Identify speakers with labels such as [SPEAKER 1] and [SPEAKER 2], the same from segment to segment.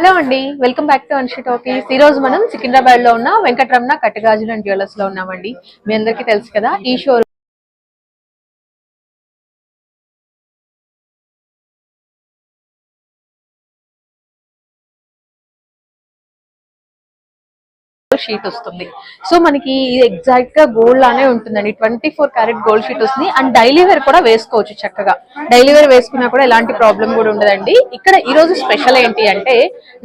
[SPEAKER 1] Hello అండి welcome back to Anshi talkies. ఈ రోజు మనం సికింద్రాబాద్లో ఉన్న వెంకటరమణ కట్టగాజులు అండ్ జ్యువెలర్స్లో ఉన్నామండి. మీ అందరికీ తెలుసు కదా ఈ షో షీట్ వస్తుంది. సో మనకి ఇది ఎగ్జాక్ట్గా గోల్డ్ లానే ఉంటుందండి. Twenty four carat gold sheet వస్తుంది. అండ్ డైలీ వేర్ కూడా వేసుకోవచ్చు చక్కగా. డైలీ వేర్ వేసుకున్నా కూడా ఎలాంటి ప్రాబ్లం కూడా ఉండదండి. ఇక్కడ ఈ రోజు స్పెషల్ ఏంటి అంటే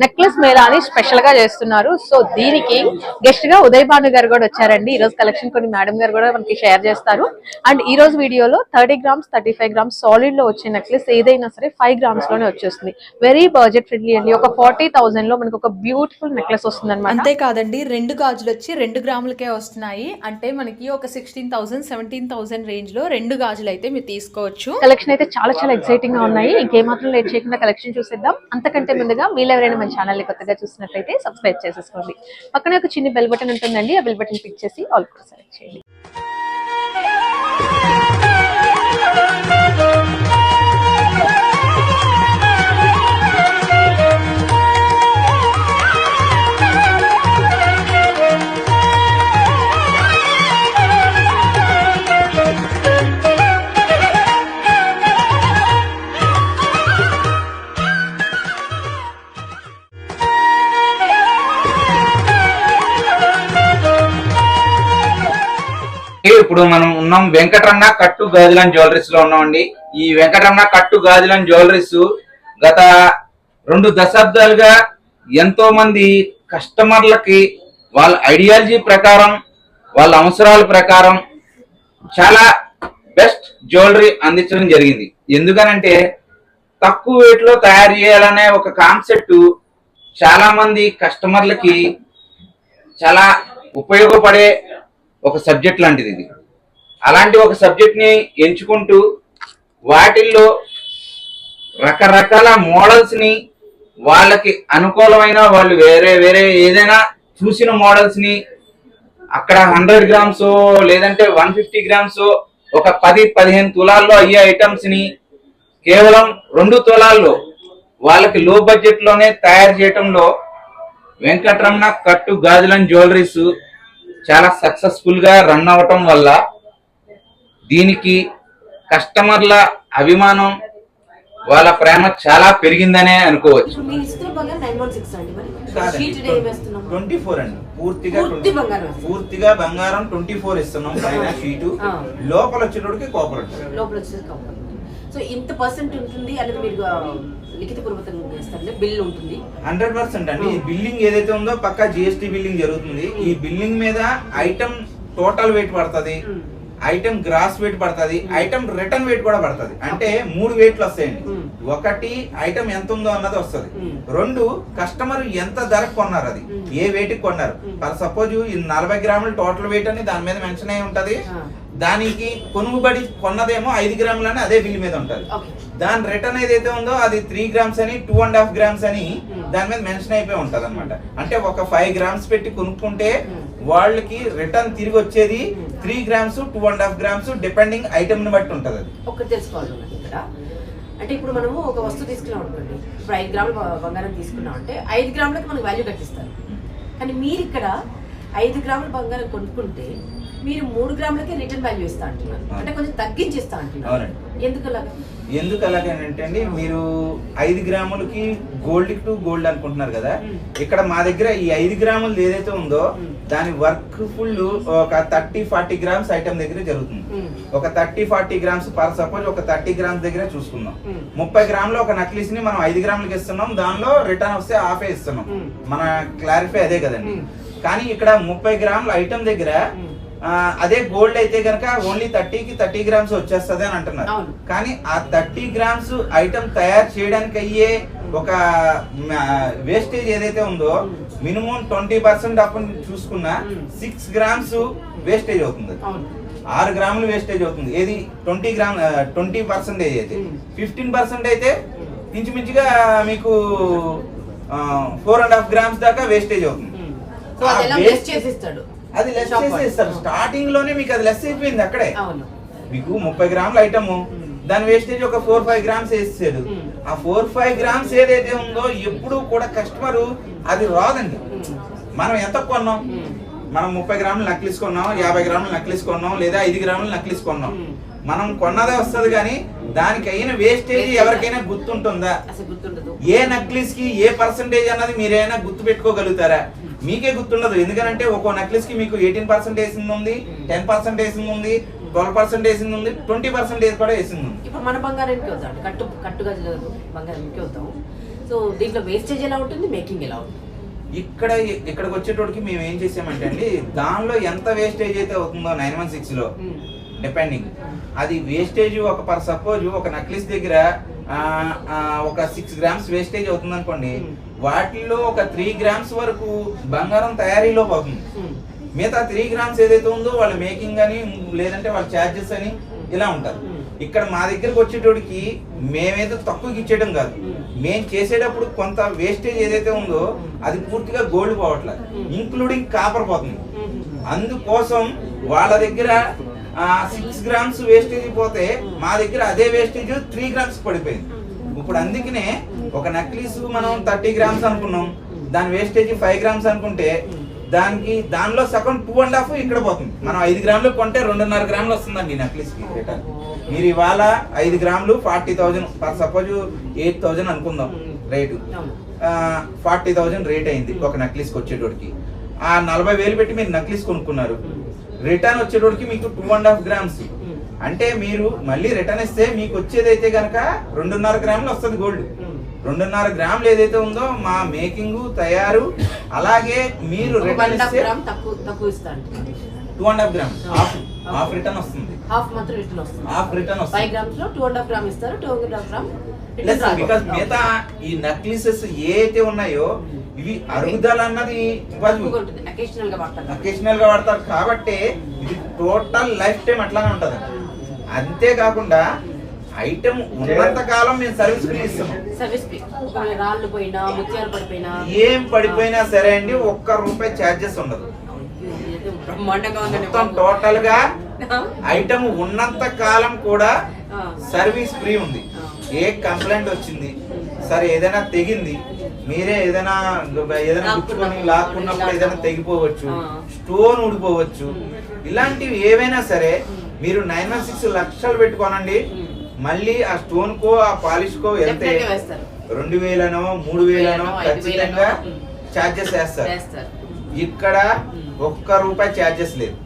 [SPEAKER 1] నెక్లెస్ మేళా అని స్పెషల్గా చేస్తున్నారు. సో దీనికి గెస్ట్గా ఉదయ్ భాను గారు కూడా వచ్చారండి. ఈ రోజు కలెక్షన్ కొన్ని మేడం గారు కూడా మనకి షేర్ చేస్తారు. అండ్ ఈ రోజు వీడియోలో thirty grams thirty five grams సాలిడ్లో వచ్చే నెక్లెస్ ఏదైనా సరే ఫైవ్ గ్రామ్స్లోనే వచ్చేస్తుంది. వెరీ బడ్జెట్ ఫ్రెండ్లీ అండి. ఒక ఫార్టీ థౌసండ్లో మనకి ఒక బ్యూటిఫుల్ నెక్లెస్ వస్తుంది అనమాట
[SPEAKER 2] అంతేకాదండి రెండు రెండు గాజులు వచ్చి రెండు గ్రాములకే వస్తున్నాయి. అంటే మనకి ఒక సిక్స్టీన్ థౌసండ్ సెవెంటీన్ థౌసండ్ రేంజ్లో రెండు గాజులు అయితే మీరు తీసుకోవచ్చు.
[SPEAKER 1] కలెక్షన్ అయితే చాలా చాలా ఎక్సైటింగ్గా ఉన్నాయి. ఇంకేమాత్రం లేట్ చేయకుండా కలెక్షన్ చూసేద్దాం. అంతకంటే ముందుగా మీరు ఎవరైనా మన ఛానల్ని కొత్తగా చూసినట్లయితే సబ్స్క్రైబ్ చేసేసుకోండి. పక్కనే ఒక చిన్న బెల్ బటన్ ఉంటుందండి. ఆ బెల్ బటన్ క్లిక్ చేసి ఆల్ కూడా సెలెక్ట్ చేయండి.
[SPEAKER 3] ఇప్పుడు మనం ఉన్నాం వెంకటరమణ కట్టు గాజులన్ జ్యువెలరీస్లో ఉన్నామండి. ఈ వెంకటరమణ కట్టు గాజులన్ జ్యువెలరీస్ గత రెండు దశాబ్దాలుగా ఎంతో మంది కస్టమర్లకి వాళ్ళ ఐడియాలజీ ప్రకారం వాళ్ళ అవసరాల ప్రకారం చాలా బెస్ట్ జ్యువెలరీ అందించడం జరిగింది. ఎందుకనంటే తక్కువ రేట్లో తయారు చేయాలనే ఒక కాన్సెప్ట్ చాలా మంది కస్టమర్లకి చాలా ఉపయోగపడే ఒక సబ్జెక్ట్ లాంటిది ఇది. అలాంటి ఒక సబ్జెక్ట్ని ఎంచుకుంటూ వాటిల్లో రకరకాల మోడల్స్ని వాళ్ళకి అనుకూలమైన వాళ్ళు వేరే వేరే ఏదైనా చూసిన మోడల్స్ని అక్కడ హండ్రెడ్ గ్రామ్స్ లేదంటే వన్ ఫిఫ్టీ గ్రామ్స్ ఒక పది పదిహేను తులాల్లో అయ్యే ఐటమ్స్ని కేవలం రెండు తులాల్లో వాళ్ళకి లో బడ్జెట్లోనే తయారు చేయటంలో వెంకటరమణ కట్టు గాజులన్ జ్యువెలరీస్ చాలా సక్సెస్ఫుల్గా రన్ అవటం వల్ల దీనికి కస్టమర్ల అభిమానం వాళ్ళ ప్రేమ చాలా పెరిగిందనే అనుకోవచ్చు.
[SPEAKER 4] ట్వంటీ ఫోర్ అండి. పూర్తిగా
[SPEAKER 5] పూర్తి
[SPEAKER 4] 20
[SPEAKER 5] బంగారం.
[SPEAKER 4] పూర్తిగా బంగారం ట్వంటీ ఫోర్ ఇస్తున్నాం పైన షీటు
[SPEAKER 5] ఆ.
[SPEAKER 4] లోపల వచ్చేటోడికి కాపర్
[SPEAKER 5] సో ఇంత పర్సెంట్ ఉంటుంది అనేది మీరు ఆ, లిఖిత పూర్వకంగా చేస్తారండి బిల్ ఉంటుంది.
[SPEAKER 4] హండ్రెడ్ పర్సెంట్ అండి. ఈ బిల్లింగ్ ఏదైతే ఉందో పక్కా జిఎస్టీ బిల్లింగ్ జరుగుతుంది. ఈ బిల్లింగ్ మీద ఐటమ్ టోటల్ వెయిట్ పడుతుంది.
[SPEAKER 5] మ్మ్.
[SPEAKER 4] ఐటమ్ గ్రాస్ వెయిట్ పడుతుంది ఐటమ్ రిటర్న్ వెయిట్ కూడా పడుతుంది అంటే మూడు వెయిట్లు వస్తాయండి
[SPEAKER 5] మ్మ్.
[SPEAKER 4] ఒకటి ఐటమ్ ఎంత ఉందో అన్నది వస్తుంది
[SPEAKER 5] మ్మ్.
[SPEAKER 4] రెండు కస్టమర్ ఎంత ధరకు కొన్నారు అది. ఏ వెయిట్కి కొన్నారు. ఫర్ సపోజ్ ఈ నలభై గ్రాములు టోటల్ వెయిట్ అని దాని మీద మెన్షన్ అయి ఉంటది
[SPEAKER 5] ఆ.
[SPEAKER 4] దానికి కొనుగుబడి కొన్నదేమో ఐదు గ్రాములు అని అదే బిల్ మీద ఉంటది దాని రిటర్న్ ఏదైతే ఉందో అది త్రీ గ్రామ్స్ అని టూ అండ్ హాఫ్ గ్రామ్స్ అని. దాని మీద మెన్షన్ అయిపోయి ఉంటది అనమాట అంటే ఒక ఫైవ్ గ్రామ్స్ పెట్టి కొనుక్కుంటే. వాళ్ళకి రిటర్న్ తిరిగి వచ్చేది. Three grams two and half grams depending ఐటమ్ని బట్టి ఉంటది అది
[SPEAKER 5] ఒక్కటి తెలుసుకోవాలి ఇక్కడ అంటే ఇప్పుడు మనము ఒక వస్తువు తీసుకున్నాం అనుకోండి ఇప్పుడు ఐదు గ్రాముల బంగారం తీసుకున్నాం అంటే ఐదు గ్రాములకి మనకు వాల్యూ కట్టిస్తారు కానీ మీరు ఇక్కడ ఐదు గ్రాముల బంగారం కొనుక్కుంటే మీరు మూడు గ్రాములకే రిటర్న్ వాల్యూ ఇస్తా అంటున్నారు అంటే కొంచెం తగ్గించి ఇస్తా అంటున్నారు. ఎందుకు అలాగా
[SPEAKER 4] ఎందుకు అలాగేనంటే అండి మీరు ఐదు గ్రాములకి గోల్డ్ టు గోల్డ్ అనుకుంటున్నారు కదా. ఇక్కడ మా దగ్గర ఈ ఐదు గ్రాములు ఏదైతే ఉందో. దాని వర్క్ ఫుల్ ఒక థర్టీ ఫార్టీ గ్రామ్స్ ఐటమ్ దగ్గర జరుగుతుంది. ఒక thirty forty grams per suppose ఒక థర్టీ గ్రామ్స్ దగ్గర చూసుకుందాం. ముప్పై గ్రాములు ఒక నక్లీస్ని మనం ఐదు గ్రాములకి ఇస్తున్నాం దానిలో రిటర్న్ వస్తే హాఫే ఇస్తున్నాం. మన క్లారిఫై అదే కదండి. కానీ ఇక్కడ ముప్పై గ్రాముల ఐటమ్ దగ్గర అదే గోల్డ్ అయితే గనక ఓన్లీ థర్టీకి థర్టీ గ్రామ్స్ వచ్చేస్తుంది అని అంటున్నారు. కానీ ఆ థర్టీ గ్రామ్స్ ఐటమ్ తయారు చేయడానికి అయ్యే ఒక వేస్టేజ్ ఏదైతే ఉందో మినిమం ట్వంటీ పర్సెంట్ అప్పుడు చూసుకున్నా. సిక్స్ గ్రామ్స్ వేస్టేజ్ అవుతుంది. ఆరు గ్రాములు వేస్టేజ్ అవుతుంది. ఏది? ట్వంటీ గ్రామ్ ట్వంటీ పర్సెంటేజ్ అయితే. ఫిఫ్టీన్ పర్సెంట్ అయితే ఇంచుమించుగా మీకు ఫోర్ అండ్ హాఫ్ గ్రామ్స్ దాకా వేస్టేజ్ అవుతుంది.
[SPEAKER 5] వేస్ట్
[SPEAKER 4] అది లెస్ చేసి. ఇస్తారు. స్టార్టింగ్లోనే మీకు అది లెస్ అయిపోయింది అక్కడే. మీకు ముప్పై గ్రాముల ఐటమ్
[SPEAKER 5] మ్మ్.
[SPEAKER 4] దాని వేస్టేజ్ ఒక ఫోర్ ఫైవ్ గ్రామ్స్
[SPEAKER 5] Hmm.
[SPEAKER 4] ఆ ఫోర్ ఫైవ్ గ్రామ్స్ ఏదైతే ఉందో ఎప్పుడు కూడా కస్టమర్ అది రాదండి. మనం ఎంత కొన్నాం? మనం ముప్పై గ్రాములు నక్లీస్ కొన్నాం యాభై గ్రాములు నక్లీస్ కొన్నాం లేదా ఐదు గ్రాములు నక్లీస్ కొన్నాం.
[SPEAKER 5] Hmm.
[SPEAKER 4] మనం కొన్నదే వస్తుంది కానీ దానికి అయిన వేస్టేజ్ ఎవరికైనా గుర్తుంటుందా? ఏ నక్లీస్కి ఏ పర్సంటేజ్ అన్నది మీరైనా గుర్తు పెట్టుకోగలుగుతారా మీకే గుర్తుండదు. ఎందుకంటే ఒక్కో నక్లీస్కి మీకు ఎయిటీన్ పర్సెంట్ వేసింది ఉంది టెన్ పర్సెంట్ వేసింది ఉంది ట్వెల్వ్ పర్సెంట్ వేసింది ఉంది ట్వంటీ పర్సెంటేజ్ కూడా వేసింది ఉంది.
[SPEAKER 5] ఇప్పుడు మన బంగారానికి వద్దాం కట్టు కట్టుగా బంగారానికి వద్దాం. సో దీంట్లో వేస్టేజ్ ఎలా ఉంటుంది? మేకింగ్ ఎలా ఉంటుంది?
[SPEAKER 4] ఇక్కడ ఇక్కడికి వచ్చేటోడికి మేము ఏం చేసామంటే అండి దానిలో ఎంత వేస్టేజ్ అయితే అవుతుందో నైన్ వన్ సిక్స్లో డిపెండింగ్ అది వేస్టేజ్ ఒక పర్ సపోజ్ ఒక నక్లీస్ దగ్గర ఒక సిక్స్ గ్రామ్స్ వేస్టేజ్ అవుతుంది అనుకోండి వాటిల్లో ఒక త్రీ గ్రామ్స్ వరకు బంగారం తయారీలో పోతుంది. మిగతా త్రీ గ్రామ్స్ ఏదైతే ఉందో వాళ్ళ మేకింగ్ అని లేదంటే వాళ్ళ ఛార్జెస్ అని ఇలా ఉంటారు. ఇక్కడ మా దగ్గరకు వచ్చేటోడికి మేమైతే తక్కువకి ఇచ్చేయడం కాదు. మేము చేసేటప్పుడు కొంత వేస్టేజ్ ఏదైతే ఉందో అది పూర్తిగా గోల్డ్ పోవట్లేదు. ఇంక్లూడింగ్ కాపర్ పోతుంది. అందుకోసం వాళ్ళ దగ్గర సిక్స్ గ్రామ్స్ వేస్టేజ్ పోతే మా దగ్గర అదే వేస్టేజ్ త్రీ గ్రామ్స్ పడిపోయింది. ఇప్పుడు అందుకనే ఒక నక్లీస్ మనం థర్టీ గ్రామ్స్ అనుకున్నాం దాని వేస్టేజ్ ఫైవ్ గ్రామ్స్ అనుకుంటే దానికి దానిలో సగం టూ అండ్ హాఫ్ ఇక్కడ పోతుంది. మనం ఐదు గ్రాములు కొంటే రెండున్నర గ్రాములు వస్తుందండి నక్లీస్కి రిటర్న్ మీరు ఇవాళ ఐదు గ్రాములు forty thousand for suppose eight thousand అనుకుందాం రేటు. ఫార్టీ థౌజండ్ రేట్ అయింది ఒక నక్లీస్కి వచ్చేటోడికి. ఆ నలభై వేలు పెట్టి మీరు నక్లీస్ కొనుక్కున్నారు. రిటర్న్ వచ్చేటోడికి మీకు టూ అండ్ హాఫ్ గ్రామ్స్. అంటే మీరు మళ్ళీ రిటర్న్ ఇస్తే మీకు వచ్చేదైతే గనక రెండున్నర గ్రాములు వస్తుంది గోల్డ్. రెండున్నర గ్రాములు ఏదైతే ఉందో మా మేకింగ్ తయారు అలాగే మీరు రిటర్న్ ఇస్తే two and half gram. Half half return వస్తుంది.
[SPEAKER 5] హాఫ్ మాత్రం రిటర్న్ వస్తుంది.
[SPEAKER 4] హాఫ్ రిటర్న్
[SPEAKER 5] ఫైవ్
[SPEAKER 4] వస్తుంది.
[SPEAKER 5] గ్రామ్స్లో టూ అండ్ హాఫ్ గ్రామ్ ఇస్తారు two and half gram
[SPEAKER 4] because మిగతా ఈ నక్లీసెస్ ఏ అయితే ఉన్నాయో ఇవి అరుగుదల అన్నది
[SPEAKER 5] అకేషనల్గా వాడతారు.
[SPEAKER 4] కాబట్టి ఇది టోటల్ లైఫ్ టైం అట్లానే ఉంటది అంతేకాకుండా ఐటమ్ ఉన్నంత కాలం మేము సర్వీస్ ఫ్రీ
[SPEAKER 5] ఒకవేళ రాళ్ళు పోయినా ముత్యాలు పడిపోయినా.
[SPEAKER 4] ఏం పడిపోయినా సరే అండి ఒక్క రూపాయి ఛార్జెస్ ఉండదు. మొత్తం.
[SPEAKER 5] టోటల్గా?
[SPEAKER 4] ఐటమ్ ఉన్నంత కాలం కూడా. సర్వీస్ ఫ్రీ ఉంది. ఏ కంప్లైంట్ వచ్చింది? సరే ఏదైనా తెగింది. మీరే ఏదైనా ఏదైనా గుచ్చుకొని లాక్కున్నప్పుడు ఏదైనా తెగిపోవచ్చు. స్టోన్ ఊడిపోవచ్చు. ఇలాంటివి ఏవైనా సరే మీరు నైన్ వన్ సిక్స్ లక్షలు పెట్టుకోనండి. మళ్ళీ ఆ స్టోన్ కో ఆ పాలిష్ కో వెళ్తే. రెండు వేలనో మూడు వేలనో ఖచ్చితంగా. ఛార్జెస్ వేస్తారు ఇక్కడ ఒక్క రూపాయి ఛార్జెస్ లేదు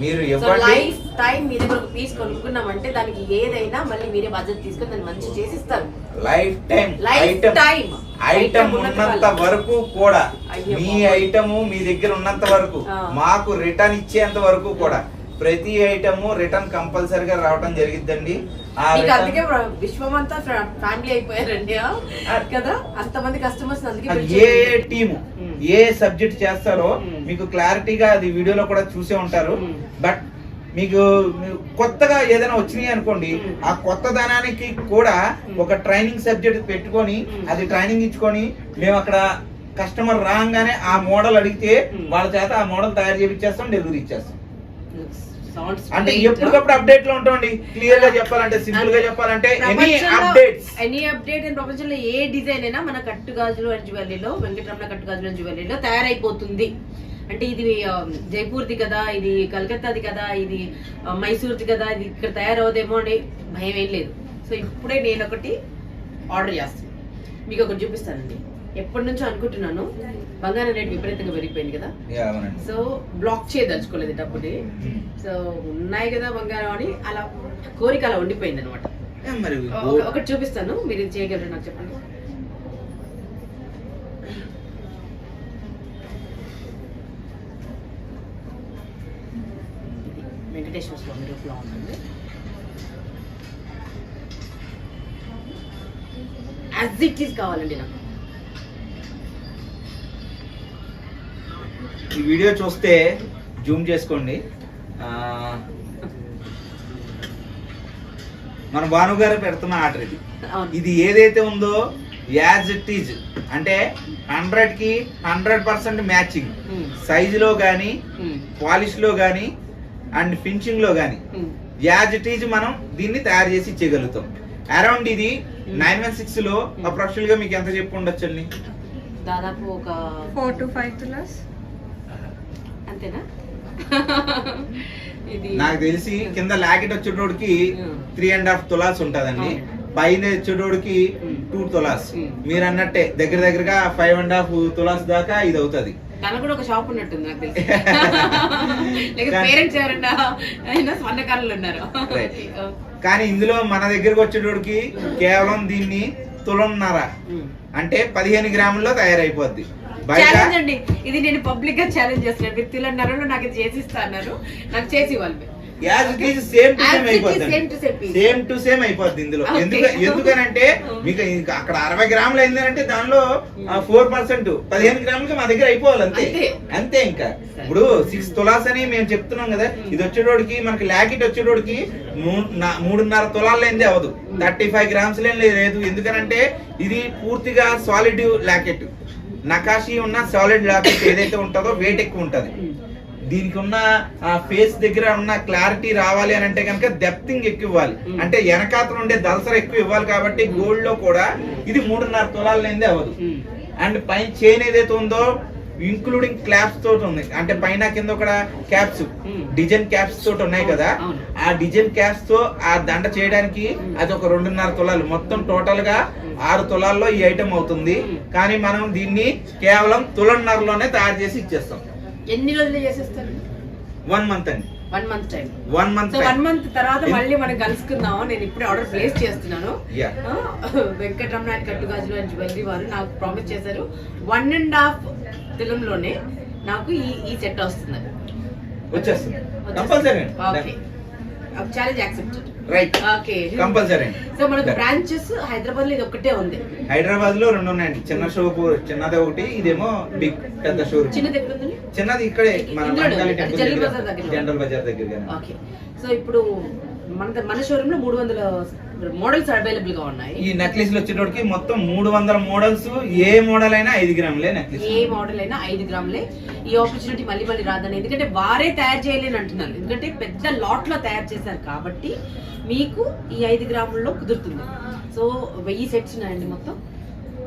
[SPEAKER 4] మీరు
[SPEAKER 5] సో
[SPEAKER 4] ఇవ్వండి
[SPEAKER 5] లైఫ్ టైం మీ దగ్గర ఒక పీస్ కొనుక్కున్నామంటే దానికి ఏదైనా మళ్ళీ మీరే బడ్జెట్ తీసుకొని దాన్ని మంచి చేసి ఇస్తారు
[SPEAKER 4] life time item
[SPEAKER 5] time.
[SPEAKER 4] Item ఉన్నంత వరకు కూడా మీ. ఐటమ్ మీ దగ్గర ఉన్నంత వరకు. మాకు రిటర్న్ ఇచ్చేంత వరకు కూడా ప్రతి ఐటమ్ రిటర్న్ కంపల్సరిగా రావడం జరిగిద్దండి
[SPEAKER 5] అందుకే విశ్వం అంతా ఫ్యామిలీ అయిపోయారండి? కదా అంతమంది కస్టమర్స్ అందుకే.
[SPEAKER 4] ఏ టీము. ఏ సబ్జెక్ట్ చేస్తారో. మీకు క్లారిటీగా అది వీడియోలో కూడా చూసే ఉంటారు. బట్ మీకు కొత్తగా ఏదైనా వచ్చినాయి అనుకోండి. ఆ కొత్త దానానికి కూడా ఒక ట్రైనింగ్ సబ్జెక్ట్ పెట్టుకొని. అది ట్రైనింగ్ ఇచ్చుకొని మేము అక్కడ కస్టమర్ రాగానే ఆ మోడల్ అడిగితే. వాళ్ళ చేత ఆ మోడల్ తయారు చేయించేస్తాం డెలివరీ ఇచ్చేస్తాం అంటే. ఎప్పటికప్పుడు అప్డేట్లో ఉంటామండి. క్లియర్గా చెప్పాలంటే సింపుల్గా చెప్పాలంటే any updates
[SPEAKER 5] any update and ప్రపంచంలో ఏ డిజైన్ అయినా మన కట్టు గాజులు అండ్ జ్యువెలరీలో వెంకటరమణ కట్టు గాజులు అండ్ జ్యువెలరీలో తయారైపోతుంది. అంటే ఇది జైపూర్ది కదా ఇది కలకత్తాది కదా ఇది మైసూర్ది కదా ఇది ఇక్కడ తయారవుదేమో అని భయం ఏం లేదు. సో ఇప్పుడే నేను ఒకటి ఆర్డర్ చేస్తాను. మీకు ఒకటి చూపిస్తానండి. ఎప్పటి నుంచో అనుకుంటున్నాను. బంగారం రేట్ విపరీతంగా పెరిగిపోయింది కదా. సో బ్లాక్ చేయదలుచుకోలేదు డబ్బుని
[SPEAKER 4] మ్మ్.
[SPEAKER 5] సో ఉన్నాయి కదా బంగారం అని అలా కోరిక అలా ఉండిపోయింది అనమాట ఒకటి చూపిస్తాను. మీరు ఇది చేయగలరు నాకు చెప్పండి. వెంకటేశ్వర స్వామి రూపంలో ఉంటుంది యాజ్ ఇట్ ఈస్ కావాలండి నాకు.
[SPEAKER 4] ఈ వీడియో చూస్తే జూమ్ చేసుకోండి. మన భాను గారు పెడుతున్న ఆర్డర్ ఇది. ఇది ఏదైతే ఉందో యాజ్ ఇట్ ఈజ్. అంటే హండ్రెడ్కి హండ్రెడ్ పర్సెంట్ మ్యాచింగ్. సైజులో కానీ
[SPEAKER 5] ఉమ్,
[SPEAKER 4] పాలిష్లో కానీ అండ్ ఫినిషింగ్లో కానీ
[SPEAKER 5] ఉమ్.
[SPEAKER 4] యాజ్ ఇట్ ఈజ్ మనం దీన్ని తయారు చేసి ఇచ్చేయగలుగుతాం. అరౌండ్ ఇది నైన్ వన్ సిక్స్లో అప్రాక్సిమేట్గా మీకు ఎంత చెప్పు ఉండొచ్చండి?
[SPEAKER 5] దాదాపు ఒక
[SPEAKER 6] ఫోర్ టు ఫైవ్ తులాస్
[SPEAKER 5] అంతేనా?
[SPEAKER 4] నాకు తెలిసి కింద లాకెట్ వచ్చేటోడికి. త్రీ అండ్ హాఫ్ తులాస్ ఉంటదండి. పైన వచ్చేటోడికి. టూ తులాస్. మీరు అన్నట్టే దగ్గర దగ్గరగా ఫైవ్ అండ్ హాఫ్ తులాస్ దాకా ఇది అవుతుంది
[SPEAKER 5] దానికి కూడా ఒక షాప్ ఉన్నట్టుంది నాకు తెలిసి. లేక
[SPEAKER 4] కానీ-
[SPEAKER 5] పేరెంట్స్ ఎవరన్నా అయినా స్వర్ణకారులు ఉన్నారు.
[SPEAKER 4] Right. కానీ ఇందులో మన దగ్గరకు వచ్చేటోడికి కేవలం దీన్ని తులంన్నర. అంటే పదిహేను గ్రాముల్లో తయారైపోద్ది.
[SPEAKER 5] ఛాలెంజ్ అండి. ఇది నేను పబ్లిక్గా ఛాలెంజ్ చేస్తున్నాను మీరు తిలన్నారు నాకు ఇది చేసి ఇస్తా అన్నారు. నాకు చేసి ఇవ్వాలి
[SPEAKER 4] same to same to same అయిపోద్ది ఇందులో.
[SPEAKER 5] Okay.
[SPEAKER 4] ఎందుకు ఎందుకనంటే మీకు అక్కడ అరవై గ్రాములు అయిందంటే దానిలో ఫోర్ పర్సెంట్ పదిహేను గ్రాములకి మా దగ్గర అయిపోవాలి అంతే.
[SPEAKER 5] అంతే.
[SPEAKER 4] ఇంకా. ఇప్పుడు సిక్స్ తులాస్ అని మేము చెప్తున్నాం కదా ఇది వచ్చేటోడికి మనకి లాకెట్ వచ్చేటోడికి మూడున్నర తులాలు లేనిదే అవ్వదు. థర్టీ ఫైవ్ గ్రామ్స్ లేని లేదు. ఎందుకనంటే ఇది పూర్తిగా సాలిడ్ లాకెట్ నకాషి ఉన్న సాలిడ్ లాకెట్ ఏదైతే ఉంటుందో వెయిట్ ఎక్కువ ఉంటది దీనికి ఉన్న ఆ ఫేస్ దగ్గర ఉన్న క్లారిటీ రావాలి అని అంటే కనుక డెప్తింగ్ ఎక్కువ ఇవ్వాలి. అంటే వెనకాతలు ఉండే దలసర ఎక్కువ ఇవ్వాలి కాబట్టి గోల్డ్లో కూడా ఇది మూడున్నర తులాలు లేనిదే అవ్వదు. అండ్ పైన చైన్ ఏదైతే ఉందో ఇంక్లూడింగ్ క్లాప్స్ తోటి ఉంది అంటే పైన కింద ఒక క్యాప్స్. డిజైన్ క్యాప్స్ తోటి ఉన్నాయి కదా. ఆ డిజైన్ క్యాప్స్తో ఆ దండ చేయడానికి. అది ఒక రెండున్నర తులాలు మొత్తం టోటల్గా ఆరు తులాల్లో ఈ ఐటమ్ అవుతుంది. కానీ మనం దీన్ని కేవలం తులన్నరలోనే తయారు చేసి ఇచ్చేస్తాం
[SPEAKER 5] ఎన్ని రోజులు చేసేస్తారు
[SPEAKER 4] వన్ మంత్ అండి
[SPEAKER 5] one month time
[SPEAKER 4] one month
[SPEAKER 5] so one month తర్వాత మళ్ళీ మనం కలుసుకుందాం నేను ఇప్పుడే ఆర్డర్ ప్లేస్ చేస్తున్నాను. వెంకటరమణ అండ్ కట్టుగాజులు అండ్ జ్యువెలరీ వారు నాకు ప్రామిస్ చేశారు. వన్ అండ్ హాఫ్ తులంలోనే నాకు ఈ ఈ సెట్ వస్తుంది.
[SPEAKER 4] వచ్చేస్తుంది. Compulsory
[SPEAKER 5] okay challenge accepted
[SPEAKER 4] right compulsory
[SPEAKER 5] so మనకు బ్రాంచెస్ హైదరాబాద్లో ఇది ఒకటే ఉంది.
[SPEAKER 4] హైదరాబాద్లో రెండు ఉన్నాయండి చిన్న షోపు చిన్నది ఒకటి ఇదేమో బిగ్ పెద్ద షోరూమ్
[SPEAKER 5] చిన్నది ఎక్కడ ఉంది?
[SPEAKER 4] చిన్నది ఇక్కడే మన
[SPEAKER 5] జనరల్ బజార్ దగ్గర. సో ఇప్పుడు మన మన షోరూమ్లో మూడు వందల మోడల్స్ అవైలబుల్గా ఉన్నాయి.
[SPEAKER 4] ఈ నెక్లెస్ వచ్చేటోడికి మొత్తం మూడు వందల మోడల్స్ ఏ మోడల్ అయినా ఐదు గ్రాములే నెక్లెస్
[SPEAKER 5] ఏ మోడల్ అయినా ఐదు గ్రాములే. ఈ ఆపర్చునిటీ మళ్ళీ మళ్ళీ రాదని. ఎందుకంటే వారే తయారు చేయలేని అంటున్నారు. ఎందుకంటే పెద్ద లాట్లో తయారు చేశారు కాబట్టి మీకు ఈ ఐదు గ్రాముల్లో కుదురుతుంది. సో వెయ్యి సెట్స్ ఉన్నాయండి మొత్తం.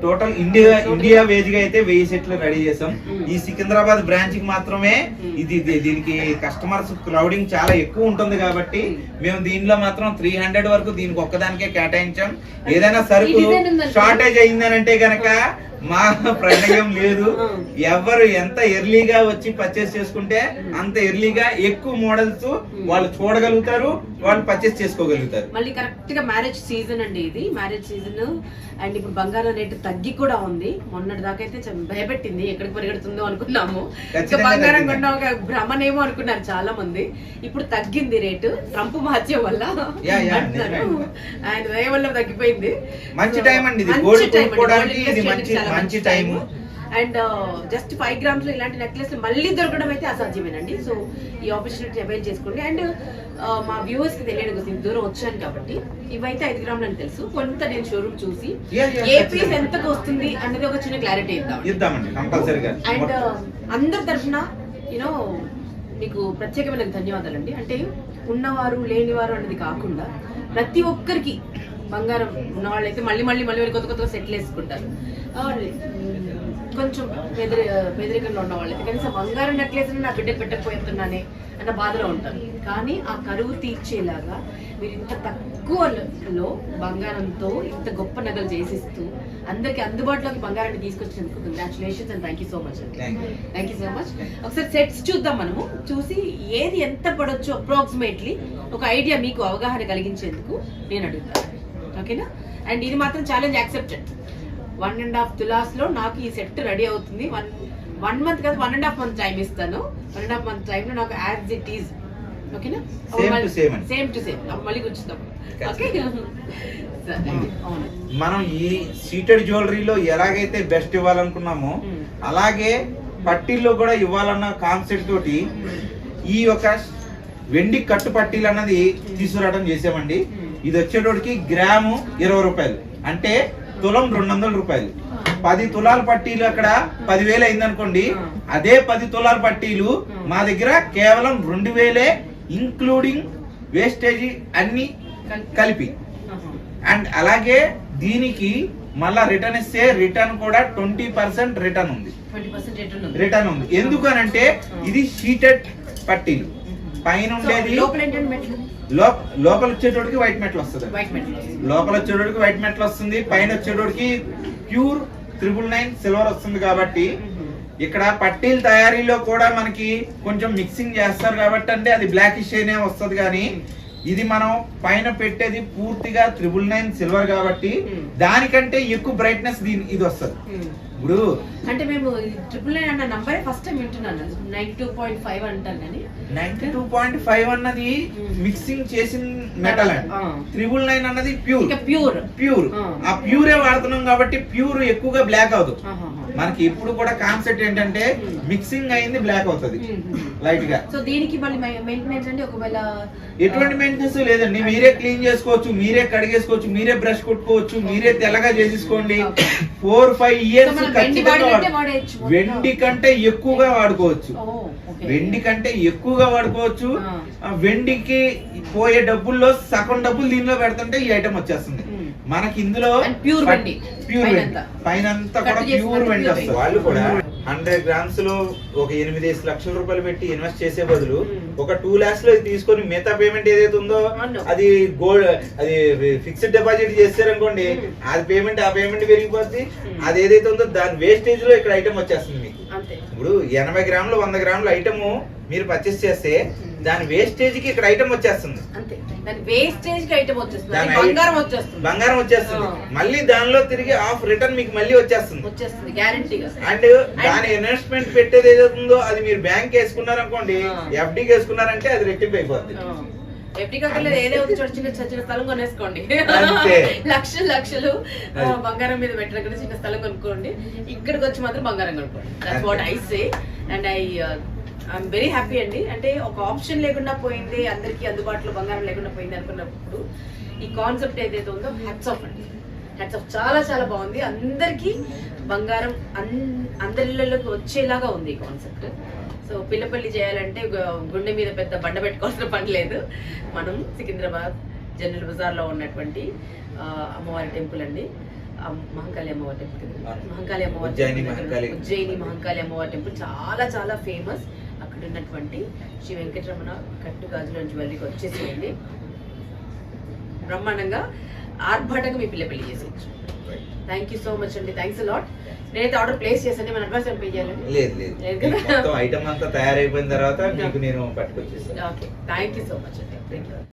[SPEAKER 4] టోటల్ ఇండియా ఇండియా వేజ్గా అయితే వెయ్యి సెట్లు రెడీ చేసాం. ఈ సికింద్రాబాద్ బ్రాంచ్కి మాత్రమే. ఇది దీనికి కస్టమర్స్ క్రౌడింగ్ చాలా ఎక్కువ ఉంటుంది కాబట్టి మేము దీనిలో మాత్రం త్రీ హండ్రెడ్ వరకు దీనికి ఒక్కదానికే కేటాయించాం ఏదైనా సరుకు షార్టేజ్ అయిందనంటే గనక మా ప్రళయం లేదు. ఎవరు ఎంత ఎర్లీగా వచ్చి పర్చేస్ చేసుకుంటే అంత ఎర్లీగా ఎక్కువ మోడల్స్ వాళ్ళు చూడగలుగుతారు వాళ్ళు పర్చేస్ చేసుకోగలుగుతారు.
[SPEAKER 5] మళ్ళీ కరెక్ట్గా మ్యారేజ్ సీజన్ అండి ఇది. మ్యారేజ్ సీజన్ అండ్ ఇప్పుడు బంగారం రేటు తగ్గి కూడా ఉంది. మొన్నటి దాకా అయితే భయపెట్టింది. ఎక్కడికి పరిగెడుతుందో అనుకున్నాము. బంగారం. కొన్న ఒక భ్రమనేమో అనుకున్నారు చాలా మంది ఇప్పుడు తగ్గింది రేటు. ట్రంప్ మార్చే వల్ల. ఆయన వల్ల తగ్గిపోయింది.
[SPEAKER 4] మంచి time అండి.
[SPEAKER 5] మంచి అండి.
[SPEAKER 4] మంచి-
[SPEAKER 5] time. అండ్ జస్ట్ ఫైవ్ గ్రామ్స్లో ఇలాంటి నెక్లెస్ మళ్ళీ దొరకడం అయితే అసాధ్యమేనండి. సో ఈ ఆపర్చునిటీ అవైల్ చేసుకోండి. అండ్ మా వ్యూవర్స్కి తెలియదు ఇంత దూరం వచ్చాను కాబట్టి ఇవైతే ఐదు గ్రాములు అని తెలుసు. కొంత నేను షోరూమ్ చూసి ఏ. పీస్ ఎంతకు వస్తుంది అనేది ఒక చిన్న క్లారిటీ ఇద్దాం అండ్ అందరి తరఫున యూనో మీకు ప్రత్యేకమైన ధన్యవాదాలండి. అంటే ఉన్నవారు లేనివారు అనేది కాకుండా ప్రతి ఒక్కరికి బంగారం ఉన్న వాళ్ళైతే మళ్ళీ మళ్ళీ మళ్ళీ కొత్త కొత్తగా సెటిల్ వేసుకుంటారు. కొంచెం పేదరి పేదరికంలో ఉన్న వాళ్ళైతే కనీసం బంగారం నెక్లెస్ నా బిడ్డ పెట్టకపోతున్నానే అన్న బాధలో ఉంటారు. కానీ ఆ కరువు తీర్చేలాగా మీరు ఇంత తక్కువలో బంగారంతో ఇంత గొప్ప నగలు చేసిస్తూ అందరికి అందుబాటులోకి బంగారాన్ని తీసుకొచ్చినందుకు congratulations and thank you so much అండి
[SPEAKER 4] thank you
[SPEAKER 5] thank you so much ఒకసారి సెట్స్ చూద్దాం మనము. చూసి ఏది ఎంత పడొచ్చు అప్రాక్సిమేట్లీ ఒక ఐడియా మీకు అవగాహన కలిగించేందుకు నేను అడుగుతాను. ఓకేనా? అండ్ ఇది మాత్రం challenge accepted one and half తులాస్లో నాకు ఈ సెట్ రెడీ అవుతుంది. వన్ వన్ మంత్ కాదు one and half month time ఇస్తాను. One and half month time లో నాకు యాజ్ ఇట్ ఈజ్ ఓకేనా. సేమ్ టు సేమ్ మళ్ళీ కూర్చుందాం ఓకే? అవును.
[SPEAKER 4] మనం ఈ సీటెడ్ జ్యువెలరీలో ఎలాగైతే బెస్ట్ ఇవ్వాలనుకున్నామో
[SPEAKER 5] Hmm.
[SPEAKER 4] అలాగే పట్టీల్లో కూడా ఇవ్వాలన్న కాన్సెప్ట్ తోటి ఈ యొక్క వెండి కట్టు పట్టీలు అన్నది తీసుకురావడం చేసామండి.
[SPEAKER 5] Hmm.
[SPEAKER 4] ఇది వచ్చేటోడికి గ్రాము ఇరవై రూపాయలు. అంటే తులం రెండు వందల రూపాయలు. పది తులాల పట్టీలు అక్కడ పదివేలు అయిందనుకోండి. అదే పది తులాల పట్టీలు. మా దగ్గర కేవలం రెండు వేలే ఇంక్లూడింగ్ వేస్టేజ్ అన్ని కలిపి. అండ్ అలాగే దీనికి మళ్ళా రిటర్న్ ఇస్తే రిటర్న్ కూడా ట్వంటీ పర్సెంట్ రిటర్న్ ఉంది.
[SPEAKER 5] ట్వంటీ పర్సెంట్ రిటర్న్ ఉంది.
[SPEAKER 4] రిటర్న్ ఉంది. ఎందుకనంటే ఇది షీటెడ్ పట్టీలు. పైన ఉండేది
[SPEAKER 5] లోపల
[SPEAKER 4] వచ్చేటోడికి వైట్ మెటల్ వస్తుంది లోపల వచ్చేటోడికి వైట్ మెటల్ వస్తుంది. పైన వచ్చేటోడికి ప్యూర్ త్రిబుల్ నైన్ సిల్వర్ వస్తుంది కాబట్టి ఇక్కడ పట్టీల తయారీలో కూడా మనకి కొంచెం మిక్సింగ్ చేస్తారు కాబట్టి అంటే అది బ్లాక్ అనే వస్తుంది కానీ ఇది మనం పైన పెట్టేది పూర్తిగా త్రిబుల్ నైన్ సిల్వర్ కాబట్టి. దానికంటే ఎక్కువ బ్రైట్నెస్ దీని ఇది వస్తుంది. ఇప్పుడు
[SPEAKER 5] అంటే మేము ట్రిపుల్ నైన్ అన్న నంబరే ఫస్ట్ టైం వింటున్నాను. నైన్ టూ పాయింట్ ఫైవ్ అంటాను కానీ.
[SPEAKER 4] నైన్టీ టూ పాయింట్ ఫైవ్ అన్నది మిక్సింగ్ చేసిన మెటల్ అండి. త్రిబుల్ నైన్ అన్నది ప్యూర్
[SPEAKER 5] ప్యూర్
[SPEAKER 4] ప్యూర్
[SPEAKER 5] ఆ.
[SPEAKER 4] ఆ ప్యూరే వాడుతున్నాం కాబట్టి ప్యూర్ ఎక్కువగా బ్లాక్ అవుతుంది. మనకి ఇప్పుడు కూడా కాన్సెప్ట్ ఏంటంటే మిక్సింగ్ అయింది బ్లాక్ అవుతుంది. లైట్గా.
[SPEAKER 5] సో దీనికి మళ్ళీ మెయింటెనెన్స్ అంటే ఒకవేళ
[SPEAKER 4] ఎటువంటి మెయింటెనెన్స్ లేదండి. మీరే క్లీన్ చేసుకోవచ్చు మీరే కడిగేసుకోవచ్చు మీరే బ్రష్ కొట్టుకోవచ్చు మీరే తెల్లగా చేసేసుకోండి. ఫోర్ ఫైవ్ ఇయర్స్
[SPEAKER 5] వెండి
[SPEAKER 4] కంటే ఎక్కువగా వాడుకోవచ్చు. వెండి కంటే ఎక్కువగా వాడుకోవచ్చు. వెండికి పోయే డబ్బుల్లో సగం డబ్బులు దీనిలో పెడుతుంటే ఈ ఐటమ్ వచ్చేస్తుంది. మనకి ఇందులో
[SPEAKER 5] pure వెండి.
[SPEAKER 4] ప్యూర్ వెండి
[SPEAKER 5] పైనంతా.
[SPEAKER 4] పైన కూడా
[SPEAKER 5] కట్ చేసిన
[SPEAKER 4] ప్యూర్ వెండి వస్తుంది. వాళ్ళు కూడా హండ్రెడ్ గ్రామ్స్లో ఒక ఎనిమిది లక్షల రూపాయలు పెట్టి ఇన్వెస్ట్ చేసే బదులు. ఒక టూ లాక్స్లో ఇది తీసుకొని మిగతా పేమెంట్ ఏదైతే ఉందో. అది గోల్డ్ అది ఫిక్స్డ్ డిపాజిట్ చేశారనుకోండి
[SPEAKER 5] మ్మ్.
[SPEAKER 4] అది పేమెంట్ ఆ పేమెంట్ పెరిగిపోద్ది. అది ఏదైతే ఉందో దాని వేస్టేజ్లో ఇక్కడ ఐటమ్ వచ్చేస్తుంది మీకు
[SPEAKER 5] అంతే
[SPEAKER 4] ఇప్పుడు ఎనభై గ్రాములు వంద గ్రాముల ఐటమ్ మీరు పర్చేస్ చేస్తే దాని వేస్టేజ్కి ఇక్కడ ఐటమ్ వచ్చేస్తుంది.
[SPEAKER 5] అంతే. దాని వేస్టేజ్కి ఐటమ్ వచ్చేస్తుంది.
[SPEAKER 4] దాని
[SPEAKER 5] బంగారం వచ్చేస్తుంది.
[SPEAKER 4] బంగారం వచ్చేస్తుంది. మళ్ళీ దానిలో తిరిగి ఆఫ్ రిటర్న్ మీకు మళ్ళీ వచ్చేస్తుంది.
[SPEAKER 5] వచ్చేస్తుంది గ్యారంటీగా
[SPEAKER 4] అండ్ దాని ఇన్వెస్ట్మెంట్ పెట్టేది ఏదైతుందో అది మీరు బ్యాంక్ వేసుకున్నారనుకోండి
[SPEAKER 5] ఆ.
[SPEAKER 4] ఎఫ్డీకి వేసుకున్నారంటే అది రెట్టింపు అయిపోద్ది.
[SPEAKER 5] ఎఫ్డి కాకలేదు ఏదో ఒక చోట చిన్న చిన్న స్థలం కొనేసుకోండి. లక్షలు లక్షలు. బంగారం మీద పెట్టిన చిన్న స్థలం కొనుక్కోండి. ఇక్కడికి వచ్చి మాత్రం బంగారం కొనుక్కోండి. That's. What I say and I I'm very happy అండి. అంటే ఒక ఆప్షన్ లేకుండా పోయింది అందరికీ అందుబాటులో బంగారం లేకుండా పోయింది అనుకున్నప్పుడు ఈ కాన్సెప్ట్ ఏదైతే ఉందో హ్యాట్స్ ఆఫ్ అండి. హ్యాట్స్ ఆఫ్ చాలా చాలా బాగుంది. అందరికీ బంగారం అన్ అందరిలోకి వచ్చేలాగా ఉంది ఈ కాన్సెప్ట్ సో పిల్లపల్లి చేయాలంటే గుండె మీద పెద్ద బండ పెట్టుకోవాల్సిన పని లేదు. మనం సికింద్రాబాద్ జనరల్ బజార్లో ఉన్నటువంటి అమ్మవారి టెంపుల్ అండి. మహంకాళి అమ్మవారి టెంపుల్. మహంకాళి. అమ్మవారి
[SPEAKER 4] ఉజ్జయిని మహంకాళి.
[SPEAKER 5] అమ్మవారి టెంపుల్ చాలా చాలా ఫేమస్ ఉన్నటువంటి శ్రీ వెంకటరమణ కట్టు గాజుల జ్యువెలరీకి వచ్చేసేయండి. బ్రహ్మాండంగా ఆర్భాటంగా మీ పిల్ల పెళ్ళి చేసేయచ్చు. థ్యాంక్ యూ సో మచ్ అండి. థ్యాంక్స్ లాట్ నేనైతే ఆర్డర్ ప్లేస్ చేశాను. మన అడ్వాన్స్ పే చేయాలండి
[SPEAKER 4] లేదు లేదు? మొత్తం ఐటమ్ అంతా తయారైపోయిన తర్వాత మీకు నేను పట్టుకొచ్చేస్తాను.
[SPEAKER 5] Okay thank you so much అండి. Thank you